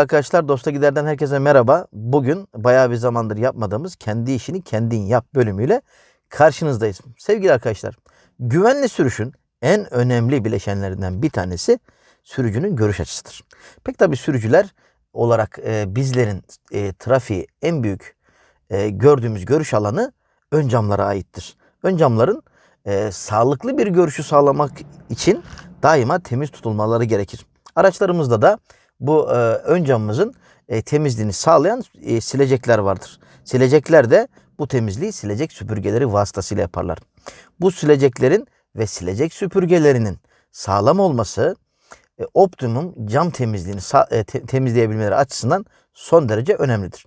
Arkadaşlar Dosta Gider'den herkese merhaba. Bugün bayağı bir zamandır yapmadığımız kendi işini kendin yap bölümüyle karşınızdayız. Sevgili arkadaşlar, güvenli sürüşün en önemli bileşenlerinden bir tanesi sürücünün görüş açısıdır. Pek tabi sürücüler olarak e, bizlerin e, trafiği en büyük e, gördüğümüz görüş alanı ön camlara aittir. Ön camların e, sağlıklı bir görüşü sağlamak için daima temiz tutulmaları gerekir. Araçlarımızda da bu e, ön camımızın e, temizliğini sağlayan e, silecekler vardır. Silecekler de bu temizliği silecek süpürgeleri vasıtasıyla yaparlar. Bu sileceklerin ve silecek süpürgelerinin sağlam olması e, optimum cam temizliğini e, te- temizleyebilmeleri açısından son derece önemlidir.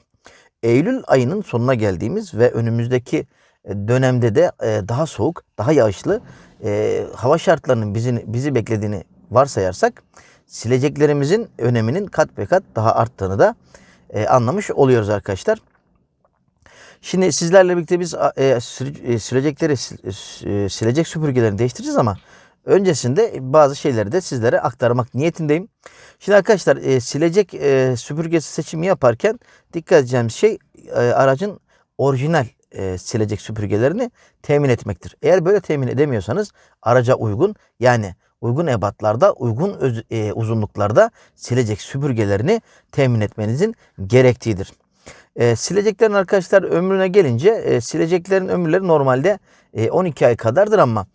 Eylül ayının sonuna geldiğimiz ve önümüzdeki e, dönemde de e, daha soğuk, daha yağışlı e, hava şartlarının bizi, bizi beklediğini varsayarsak sileceklerimizin öneminin kat be kat daha arttığını da e, anlamış oluyoruz arkadaşlar. Şimdi sizlerle birlikte biz e, e, silecekleri, sil- e, silecek süpürgelerini değiştireceğiz ama öncesinde bazı şeyleri de sizlere aktarmak niyetindeyim. Şimdi arkadaşlar e, silecek e, süpürgesi seçimi yaparken dikkat edeceğimiz şey e, aracın orijinal e, silecek süpürgelerini temin etmektir. Eğer böyle temin edemiyorsanız araca uygun yani uygun ebatlarda, uygun öz- e, uzunluklarda silecek süpürgelerini temin etmenizin gerektiğidir. E, sileceklerin arkadaşlar ömrüne gelince e, sileceklerin ömürleri normalde e, 12 ay kadardır ama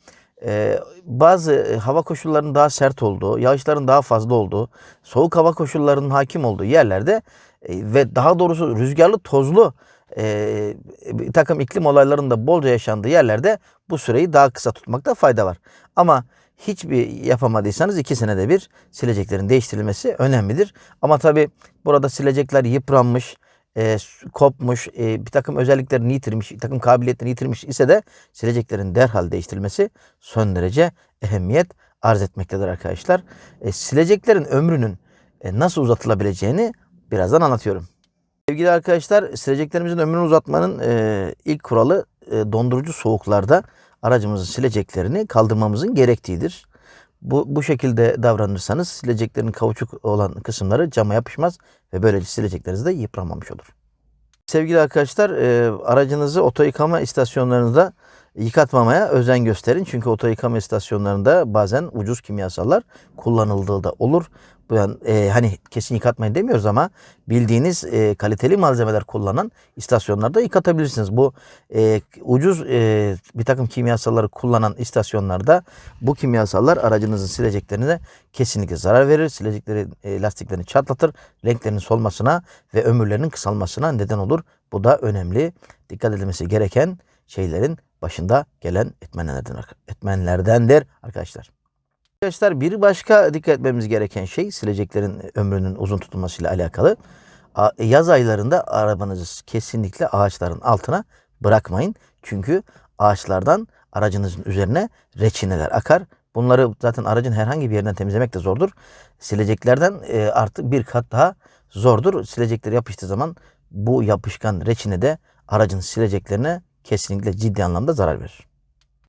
e, bazı e, hava koşullarının daha sert olduğu, yağışların daha fazla olduğu, soğuk hava koşullarının hakim olduğu yerlerde e, ve daha doğrusu rüzgarlı, tozlu e, bir takım iklim olaylarında bolca yaşandığı yerlerde bu süreyi daha kısa tutmakta fayda var. Ama hiçbir yapamadıysanız iki senede bir sileceklerin değiştirilmesi önemlidir. Ama tabi burada silecekler yıpranmış, e, kopmuş, e, bir takım özelliklerini yitirmiş, bir takım kabiliyetlerini yitirmiş ise de sileceklerin derhal değiştirilmesi son derece ehemmiyet arz etmektedir arkadaşlar. E, sileceklerin ömrünün e, nasıl uzatılabileceğini birazdan anlatıyorum. Sevgili arkadaşlar, sileceklerimizin ömrünü uzatmanın e, ilk kuralı e, dondurucu soğuklarda aracımızın sileceklerini kaldırmamızın gerektiğidir. Bu, bu şekilde davranırsanız sileceklerin kauçuk olan kısımları cama yapışmaz ve böylece silecekleriniz de yıpranmamış olur. Sevgili arkadaşlar, e, aracınızı oto yıkama istasyonlarında yıkatmamaya özen gösterin. Çünkü oto yıkama istasyonlarında bazen ucuz kimyasallar kullanıldığı da olur. Yani, e, hani kesin yıkatmayın demiyoruz ama bildiğiniz e, kaliteli malzemeler kullanan istasyonlarda yıkatabilirsiniz. Bu e, ucuz e, bir takım kimyasalları kullanan istasyonlarda bu kimyasallar aracınızın sileceklerine kesinlikle zarar verir. Silecekleri e, lastiklerini çatlatır. Renklerinin solmasına ve ömürlerinin kısalmasına neden olur. Bu da önemli. Dikkat edilmesi gereken şeylerin başında gelen etmenlerden, etmenlerdendir arkadaşlar. Arkadaşlar bir başka dikkat etmemiz gereken şey sileceklerin ömrünün uzun tutulmasıyla alakalı. A- Yaz aylarında arabanızı kesinlikle ağaçların altına bırakmayın. Çünkü ağaçlardan aracınızın üzerine reçineler akar. Bunları zaten aracın herhangi bir yerinden temizlemek de zordur. Sileceklerden e, artık bir kat daha zordur. Silecekler yapıştığı zaman bu yapışkan reçine de aracın sileceklerine kesinlikle ciddi anlamda zarar verir.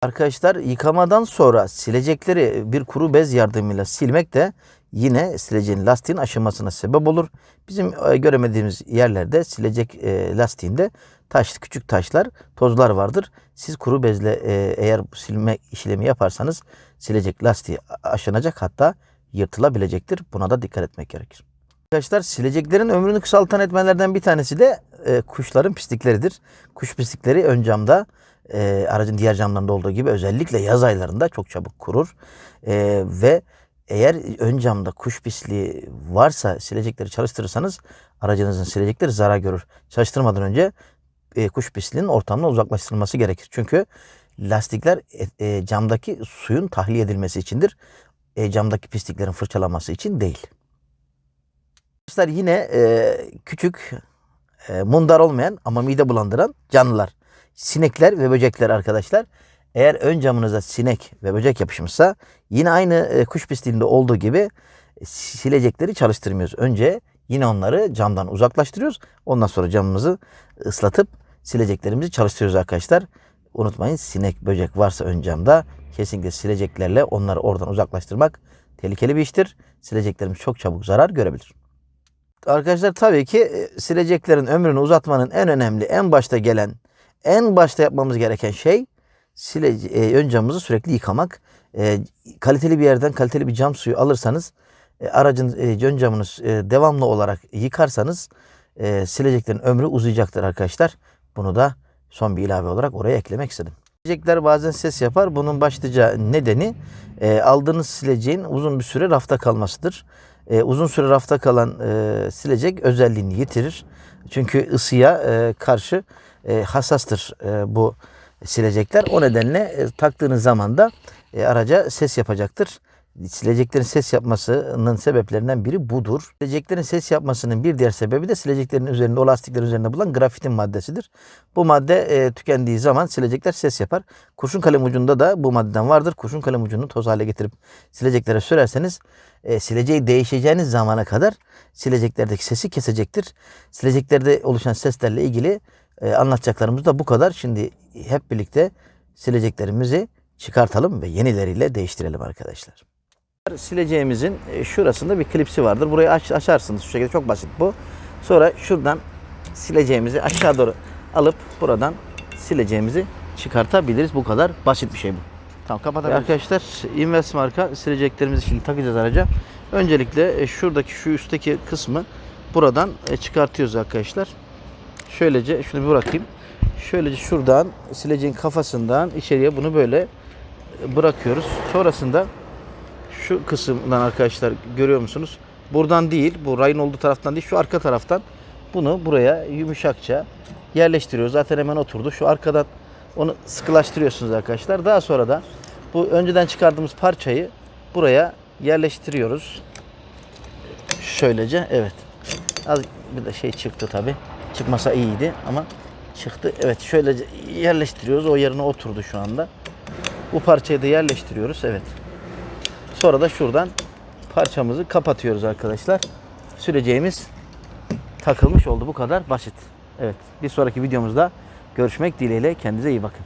Arkadaşlar yıkamadan sonra silecekleri bir kuru bez yardımıyla silmek de yine sileceğin lastiğin aşınmasına sebep olur. Bizim e, göremediğimiz yerlerde silecek e, lastiğinde taş, küçük taşlar, tozlar vardır. Siz kuru bezle e, eğer silme işlemi yaparsanız silecek lastiği aşınacak hatta yırtılabilecektir. Buna da dikkat etmek gerekir. Arkadaşlar sileceklerin ömrünü kısaltan etmenlerden bir tanesi de e, kuşların pislikleridir. Kuş pislikleri ön camda e, aracın diğer camlarında olduğu gibi özellikle yaz aylarında çok çabuk kurur. E, ve eğer ön camda kuş pisliği varsa silecekleri çalıştırırsanız aracınızın silecekleri zarar görür. Çalıştırmadan önce e, kuş pisliğinin ortamdan uzaklaştırılması gerekir. Çünkü lastikler e, e, camdaki suyun tahliye edilmesi içindir. E, camdaki pisliklerin fırçalanması için değil. Arkadaşlar yine e, küçük e, mundar olmayan ama mide bulandıran canlılar. Sinekler ve böcekler arkadaşlar. Eğer ön camınıza sinek ve böcek yapışmışsa yine aynı e, kuş pisliğinde olduğu gibi e, silecekleri çalıştırmıyoruz. Önce yine onları camdan uzaklaştırıyoruz. Ondan sonra camımızı ıslatıp sileceklerimizi çalıştırıyoruz arkadaşlar. Unutmayın sinek böcek varsa ön camda kesinlikle sileceklerle onları oradan uzaklaştırmak tehlikeli bir iştir. Sileceklerimiz çok çabuk zarar görebilir. Arkadaşlar tabii ki e, sileceklerin ömrünü uzatmanın en önemli, en başta gelen, en başta yapmamız gereken şey silece e, ön camımızı sürekli yıkamak. E, kaliteli bir yerden kaliteli bir cam suyu alırsanız e, aracın e, ön camını e, devamlı olarak yıkarsanız e, sileceklerin ömrü uzayacaktır arkadaşlar. Bunu da son bir ilave olarak oraya eklemek istedim. Silecekler bazen ses yapar. Bunun başlıca nedeni e, aldığınız sileceğin uzun bir süre rafta kalmasıdır. E, uzun süre rafta kalan e, silecek özelliğini yitirir. Çünkü ısıya e, karşı e, hassastır e, bu silecekler. O nedenle e, taktığınız zaman da e, araca ses yapacaktır. Sileceklerin ses yapmasının sebeplerinden biri budur. Sileceklerin ses yapmasının bir diğer sebebi de sileceklerin üzerinde, o lastiklerin üzerinde bulunan grafitin maddesidir. Bu madde e, tükendiği zaman silecekler ses yapar. Kurşun kalem ucunda da bu maddeden vardır. Kurşun kalem ucunu toz hale getirip sileceklere sürerseniz e, sileceği değişeceğiniz zamana kadar sileceklerdeki sesi kesecektir. Sileceklerde oluşan seslerle ilgili e, anlatacaklarımız da bu kadar. Şimdi hep birlikte sileceklerimizi çıkartalım ve yenileriyle değiştirelim arkadaşlar. Sileceğimizin e, şurasında bir klipsi vardır. Burayı aç, açarsınız şu şekilde çok basit bu. Sonra şuradan sileceğimizi aşağı doğru alıp buradan sileceğimizi çıkartabiliriz. Bu kadar basit bir şey bu. Tamam kapatabiliriz. arkadaşlar Invest marka sileceklerimizi şimdi takacağız araca. Öncelikle e, şuradaki şu üstteki kısmı buradan e, çıkartıyoruz arkadaşlar. Şöylece şunu bir bırakayım. Şöylece şuradan sileceğin kafasından içeriye bunu böyle bırakıyoruz. Sonrasında şu kısımdan arkadaşlar görüyor musunuz? Buradan değil, bu rayın olduğu taraftan değil, şu arka taraftan bunu buraya yumuşakça yerleştiriyoruz. Zaten hemen oturdu. Şu arkadan onu sıkılaştırıyorsunuz arkadaşlar. Daha sonra da bu önceden çıkardığımız parçayı buraya yerleştiriyoruz. Şöylece evet. Az bir de şey çıktı tabi. Çıkmasa iyiydi ama çıktı. Evet şöylece yerleştiriyoruz. O yerine oturdu şu anda. Bu parçayı da yerleştiriyoruz. Evet. Sonra da şuradan parçamızı kapatıyoruz arkadaşlar. Süreceğimiz takılmış oldu. Bu kadar basit. Evet. Bir sonraki videomuzda görüşmek dileğiyle. Kendinize iyi bakın.